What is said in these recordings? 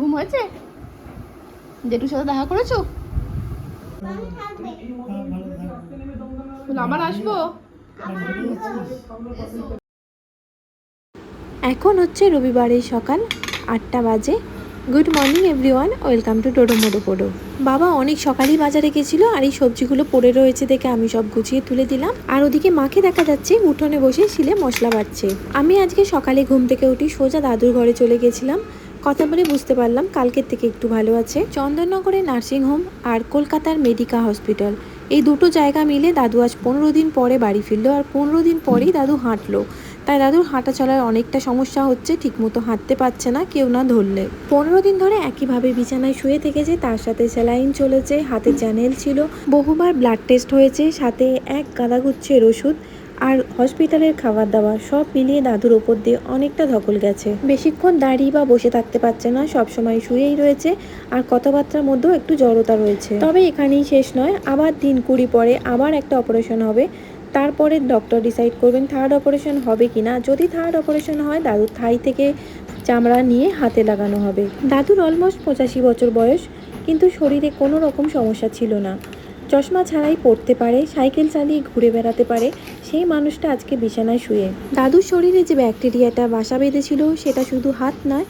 ঘুম হয়েছে জেঠুর সাথে দেখা করেছ? আবার আসব? এখন হচ্ছে রবিবারের সকাল আটটা বাজে। Good morning, everyone. Welcome to টোটো মোটো পোডো। বাবা অনেক সকালেই বাজারে গেছিল আর এই সবজিগুলো পড়ে রয়েছে দেখে আমি সব গুছিয়ে তুলে দিলাম। আর ওদিকে মাকে দেখা যাচ্ছে, উঠোনে বসে শিলে মশলা বাড়ছে আমি আজকে সকালে ঘুম থেকে উঠি সোজা দাদুর ঘরে চলে গেছিলাম। কথা বলে বুঝতে পারলাম কালকের থেকে একটু ভালো আছে। চন্দননগরের নার্সিংহোম আর কলকাতার মেডিকা হসপিটাল। এই দুটো জায়গা মিলে দাদু আজ পনেরো দিন পরে বাড়ি ফিরল আর পনেরো দিন পরেই দাদু হাঁটলো। তাই দাদুর হাঁটা চলার অনেকটা সমস্যা হচ্ছে, ঠিকমতো হাঁটতে পারছে না কেউ না ধরলে। পনেরো দিন ধরে একইভাবে বিছানায় শুয়ে থেকেছে, তার সাথে স্যালাইন চলেছে, হাতে চ্যানেল ছিল। বহুবার ব্লাড টেস্ট হয়েছে, সাথে এক গাদা গুচ্ছের ওষুধ। আর হসপিটালের খাবার দাবার সব মিলিয়ে দাদুর ওপর দিয়ে অনেকটা ধকল গেছে। বেশিক্ষণ দাঁড়িয়ে বা বসে থাকতে পারছে না সব সময় শুয়েই রয়েছে আর কথাবার্তার মধ্যেও একটু জড়তা রয়েছে। তবে এখানেই শেষ নয়, আবার দিন কুড়ি পরে আবার একটা অপারেশন হবে। তারপরে ডক্টর ডিসাইড করবেন থার্ড অপারেশন হবে কি না যদি থার্ড অপারেশন হয়, দাদুর থাই থেকে চামড়া নিয়ে হাতে লাগানো হবে। দাদুর অলমোস্ট পঁচাশি বছর বয়স, কিন্তু শরীরে কোনো রকম সমস্যা ছিল না। চশমা ছাড়াই পড়তে পারে, সাইকেল চালিয়ে ঘুরে বেড়াতে পারে, সেই মানুষটা আজকে বিছানায় শুয়ে। দাদুর শরীরে যে ব্যাকটেরিয়াটা বাসা বেঁধেছিল, সেটা শুধু হাত নয়,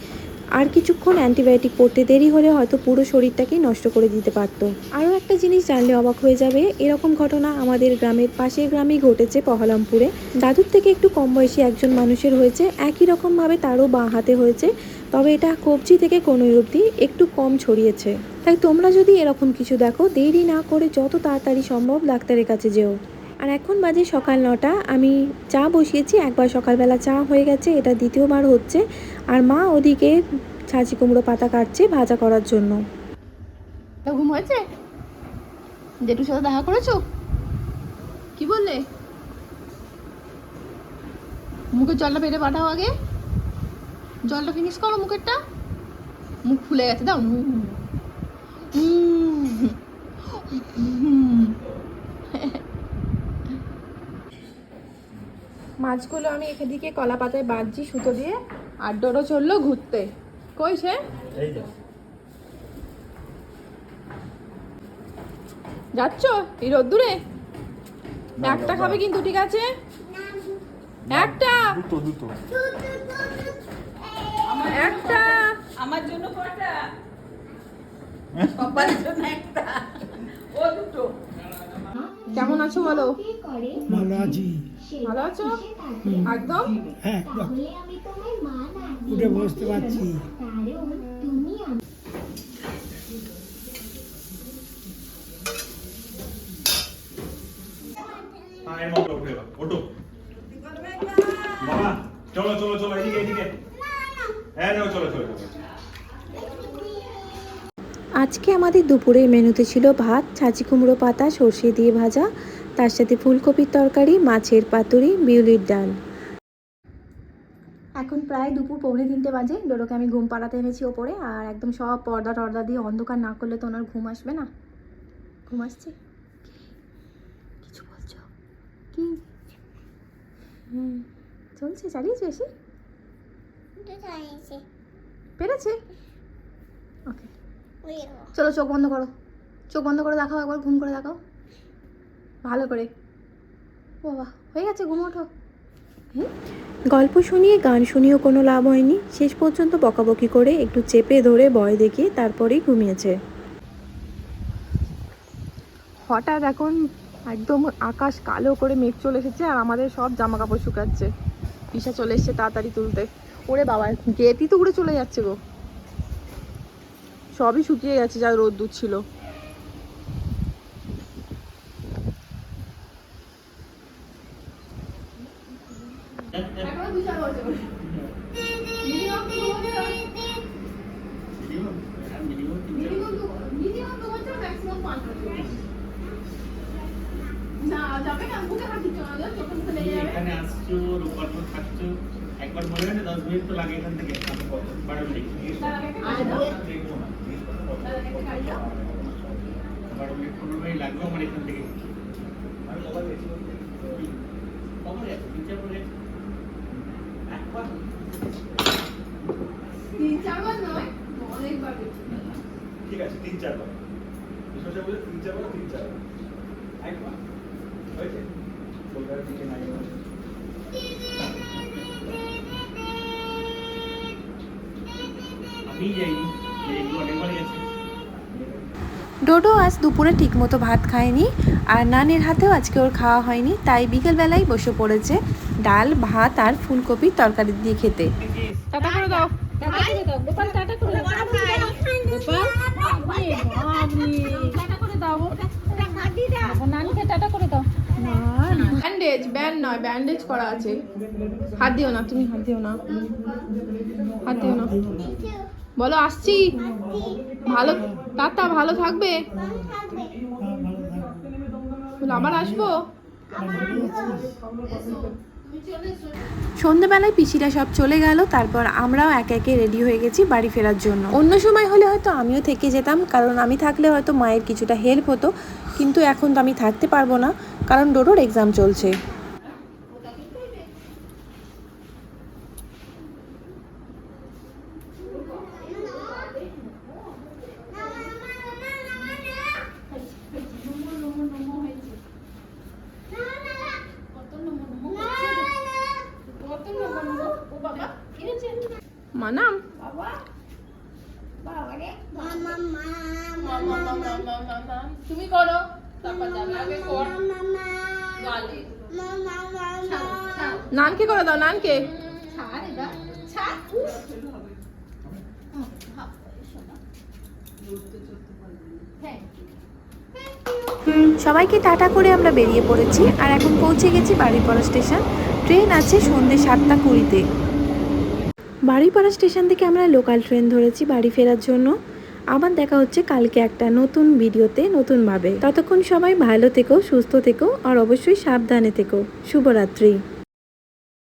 আর কিছুক্ষণ অ্যান্টিবায়োটিক পড়তে দেরি হলে হয়তো পুরো শরীরটাকেই নষ্ট করে দিতে পারতো। আরও একটা জিনিস জানলে অবাক হয়ে যাবে, এরকম ঘটনা আমাদের গ্রামের পাশের গ্রামেই ঘটেছে পহলামপুরে। দাদুর থেকে একটু কম বয়সী একজন মানুষের হয়েছে, একই রকমভাবে তারও বাঁ হাতে হয়েছে। তবে এটা কবজি থেকে কোনো অবধি একটু কম ছড়িয়েছে। তাই তোমরা যদি এরকম কিছু দেখো, দেরি না করে যত তাড়াতাড়ি সম্ভব ডাক্তারের কাছে যেও। আর এখন বাজে সকাল নটা, আমি চা বসিয়েছি, একবার সকালবেলা চা হয়ে গেছে, এটা দ্বিতীয়বার হচ্ছে। আর মা ওদিকে ছাঁচি কুমড়ো পাতা কাটছে ভাজা করার জন্য। ঘুম হয়েছে? জেঠুর সাথে দেখা করেছ? কি বললে? মুখের জলটা পেটে পাঠাও আগে। জলটা ফিনিশ করো মুখেরটা। মুখ ফুলে গেছে দাও। মাছগুলো আমি এদিকে কলা পাতায় বাঁধছি সুতো দিয়ে। আর ডোরো চলল ঘুরতে। কই সে? যাচ্ছ? এই রোদ্দুরে? একটা খাবে কিন্তু ঠিক আছে? একটা! দুটো দুটো। একটা। আমার জন্য কটা সবার জন্য একটা। ও দুটো। কেমন আছো বলো? ভালো আছি। ভালো আছো? একদম? হ্যাঁ উঠে বসতে পারছি। হ্যাঁ বাবা চলো চলো চলো এদিকে এদিকে। হ্যাঁ নাও চলো চলো চলো। আজকে আমাদের দুপুরের মেনুতে ছিল ভাত ছাঁচি কুমড়ো পাতা সর্ষে দিয়ে ভাজা তার সাথে ফুলকপির তরকারি মাছের পাতুরি বিউলির ডাল। এখন প্রায় দুপুর পৌনে তিনটে বাজে। ডোরোকে আমি ঘুম পাড়াতে এনেছি ওপরে আর একদম সব পর্দা টর্দা দিয়ে অন্ধকার না করলে তো ওনার ঘুম আসবে না? ঘুম আসছে? কিছু বলছো? কি? হুম চলছে চালিয়েছে এসে পেরেছে? ওকে চলো চোখ বন্ধ করো। চোখ বন্ধ করে দেখাও একবার ঘুম করে দেখাও। ভালো করে। ও বাবা হয়ে গেছে ঘুম ওঠো। গল্প শুনিয়ে গান শুনিয়েও কোনো লাভ হয়নি। শেষ পর্যন্ত বকাবকি করে একটু চেপে ধরে ভয় দেখিয়ে তারপরেই ঘুমিয়েছে। হঠাৎ এখন একদম আকাশ কালো করে মেঘ চলে এসেছে আর আমাদের সব জামা কাপড় শুকাচ্ছে। পিসা চলে এসছে তাড়াতাড়ি তুলতে। ওরে বাবা গেতি তো উড়ে চলে যাচ্ছে গো। সবই শুকিয়ে গেছে যা রোদ দুধ ছিল এখানে আসছো রোববার করে থাকছো। একবার মনে হয় না দশ মিনিট তো লাগে এখান থেকে। না বারো মিনিট। পনেরো মিনিট লাগবে আমার এখান থেকে। বলে ঠিক আছে, তিন চারবার বলে তিন চারবার তিন চারবার একবার হয়েছে কলকাতার দিকে নাই। আমি যাইনি এগুলো অনেকবার গেছে। ডোডো আজ দুপুরে ঠিকমতো ভাত খায়নি আর নানের হাতেও আজকে ওর খাওয়া হয়নি তাই বিকেলবেলায় বসে পড়েছে ডাল ভাত আর ফুলকপির তরকারি দিয়ে খেতে। টাটা করে দাও। ব্যান্ডেজ ব্যান্ড নয় ব্যান্ডেজ করা আছে। হাত দিও না, তুমি হাত দিও না। হাত দিও না। বলো, আসছি। ভালো টাটা ভালো থাকবে? আবার আসব? সন্ধ্যেবেলায় পিসিরা সব চলে গেল, তারপর আমরাও একে একে রেডি হয়ে গেছি বাড়ি ফেরার জন্য। অন্য সময় হলে হয়তো আমিও থেকে যেতাম, কারণ আমি থাকলে হয়তো মায়ের কিছুটা হেল্প হতো, কিন্তু এখন তো আমি থাকতে পারব না, কারণ ডোডোর এক্সাম চলছে। তুমি করো। তারপর যাবে। আগে কর। গালে নানকে করে দাও নানকে। সবাইকে টাটা করে আমরা বেরিয়ে পড়েছি আর এখন পৌঁছে গেছি বাড়িপাড়া স্টেশন। ট্রেন আছে সন্ধ্যে সাতটা কুড়িতে। বাড়িপাড়া স্টেশন থেকে আমরা লোকাল ট্রেন ধরেছি বাড়ি ফেরার জন্য। আবার দেখা হচ্ছে কালকে একটা নতুন ভিডিওতে, নতুনভাবে। ততক্ষণ সবাই ভালো থেকো, সুস্থ থেকো, আর অবশ্যই সাবধানে থেকো। শুভরাত্রি।